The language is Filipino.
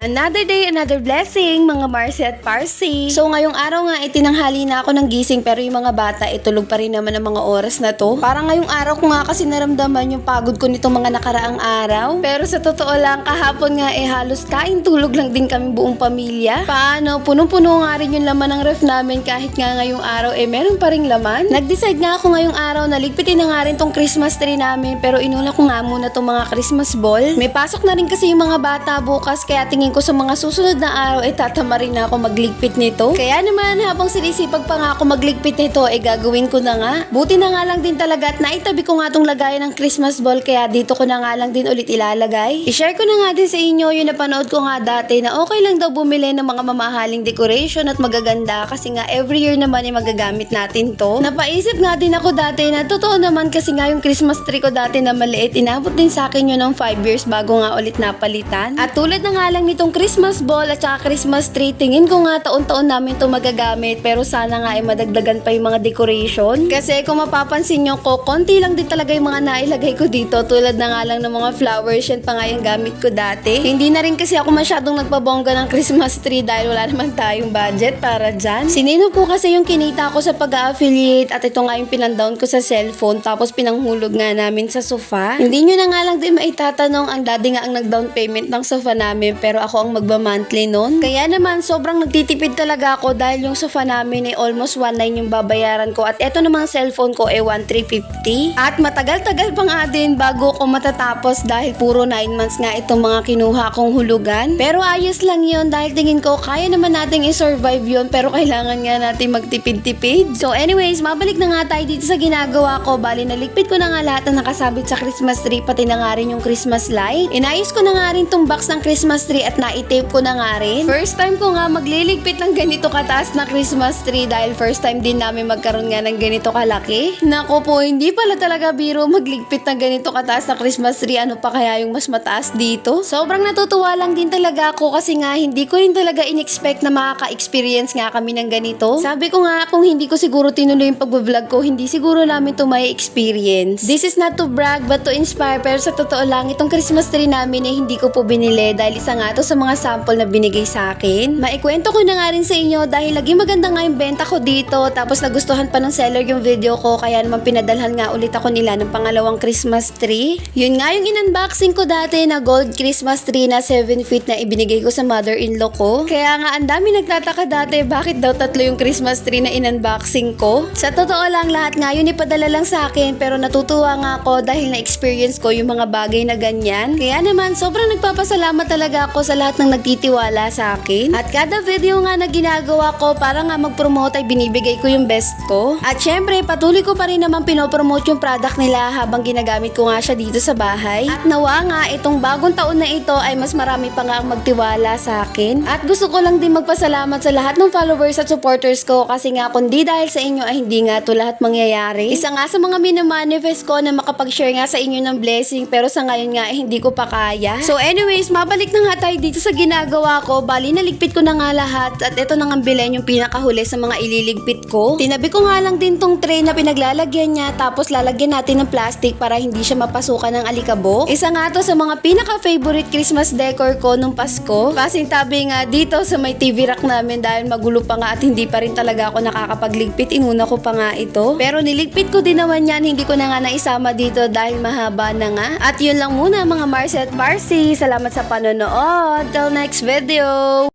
Another day, another blessing, mga Marcy at Parsi. So ngayong araw nga, itinanghali na ako ng gising pero yung mga bata, itulog pa rin naman ang mga oras na to. Parang ngayong araw ko nga kasi naramdaman yung pagod ko nitong mga nakaraang araw. Pero sa totoo lang, kahapon nga eh halos kain tulog lang din kami buong pamilya. Paano, punong-puno nga rin yung laman ng ref namin kahit nga ngayong araw eh meron pa rin laman. Nag-decide nga ako ngayong araw na ligpitin na nga rin tong Christmas tree namin pero inuna ko nga muna tong mga Christmas ball. May pasok na rin kasi yung mga bata bukas kaya tingin ko sa mga susunod na araw ay tatama rin ako magligpit nito. Kaya naman habang sinisipag pa nga ako magligpit nito ay gagawin ko na nga. Buti na nga lang din talaga at naitabi ko nga tong lagayan ng Christmas ball kaya dito ko na nga lang din ulit ilalagay. I-share ko na nga din sa inyo yung napanood ko nga dati na okay lang daw bumili ng mga mamahaling decoration at magaganda kasi nga every year naman ay magagamit natin to. Napaisip nga din ako dati na totoo naman kasi nga yung Christmas tree ko dati na maliit inabot din sa akin yun ng 5 years bago nga ulit napalitan. At tulad na nga lang nitong Christmas ball at saka Christmas tree, tingin ko nga taon-taon namin to magagamit pero sana nga ay madagdagan pa yung mga decoration. Kasi kung mapapansin nyo ko, konti lang din talaga yung mga nailagay ko dito tulad na nga lang ng mga flowers, yan pa nga yung gamit ko dati. Hindi na rin kasi ako masyadong nagpabongga ng Christmas tree dahil wala naman tayong budget para dyan. Sinino ko kasi yung kinita ko sa pag-affiliate at ito nga yung pinandown ko sa cellphone tapos pinanghulog nga namin sa sofa. Hindi nyo na nga lang din maitatanong ang daddy nga ang nag-down payment ng sofa namin pero ako ang magba-monthly nun. Kaya naman sobrang nagtitipid talaga ako dahil yung sofa namin ay almost 1.9 yung babayaran ko at eto namang cellphone ko ay 1.350 at matagal-tagal pa nga din bago ko matatapos dahil puro 9 months nga itong mga kinuha kong hulugan. Pero ayos lang yun dahil tingin ko kaya naman nating i-survive yun pero kailangan nga natin magtipid-tipid. So anyways, mabalik na nga tayo dito sa ginagawa ko. Bali, naligpit ko na nga lahat na nakasabit sa Christmas tree pati na nga rin yung Christmas light. Inayos ko na nga rin tong box ng Christmas tree at na-tape ko na nga rin. First time ko nga magliligpit ng ganito kataas na Christmas tree dahil first time din namin magkaroon nga ng ganito kalaki. Nako po, hindi pala talaga biro magligpit ng ganito kataas na Christmas tree. Ano pa kaya yung mas mataas dito? Sobrang natutuwa lang din talaga ako kasi nga hindi ko rin talaga in-expect na makaka-experience nga kami ng ganito. Sabi ko nga kung hindi ko siguro tinuloy yung pag-vlog ko, hindi siguro namin to may experience. This is not to brag but to inspire pero sa totoo lang itong Christmas tree namin eh hindi ko po binili dahil isa nga to sa mga sample na binigay sa akin. Maikwento ko na nga rin sa inyo dahil lagi maganda nga yung benta ko dito tapos nagustuhan pa ng seller yung video ko kaya naman pinadalhan nga ulit ako nila ng pangalawang Christmas tree. Yun nga yung in-unboxing ko dati na gold Christmas tree na 7 feet na ibinigay ko sa mother-in-law ko. Kaya nga ang dami nagtataka dati bakit daw tatlo yung Christmas tree na in-unboxing ko. Sa totoo lang lahat nga yun ipadala lang sa akin pero natutuwa nga ako dahil na-experience ko yung mga bagay na ganyan. Kaya naman sobrang nagpapasalamat talaga ako sa lahat ng nagtitiwala sa akin. At kada video nga na ginagawa ko para nga mag-promote ay binibigay ko yung best ko. At syempre patuloy ko pa rin naman pinopromote yung product nila habang ginagamit ko nga siya dito sa bahay. At nawa nga itong bagong taon na ito ay mas marami pa nga ang magtiwala sa akin. At gusto ko lang din magpasalamat sa lahat ng followers at supporters ko kasi nga kundi dahil sa inyo ay hindi nga to lahat mangyayari. Isa nga sa mga minamanifest ko na makapag-share nga sa inyo ng blessing pero sa ngayon nga eh, hindi ko pa kaya. So anyways, mabalik na nga tayo dito sa ginagawa ko. Bali, naligpit ko na nga lahat at ito na nga bilhin yung pinakahuli sa mga ililigpit ko. Tinabi ko nga lang din tong tray na pinaglalagyan niya tapos lalagyan natin ng plastic para hindi siya mapasukan ng alikabok. Isa nga to sa mga pinaka-favorite Christmas decor ko nung Pasko. Pasing tabi nga dito sa may TV rack namin dahil magulo pa nga at hindi pa rin talaga ako nakakapagligpit. Inuna ko pa nga ito. Pero niligpit ko din naman yan. Hindi ko na nga naisama dito dahil mahaba na nga. At yun lang muna mga Marcy at Marcy. Salamat sa panonood. Till next video!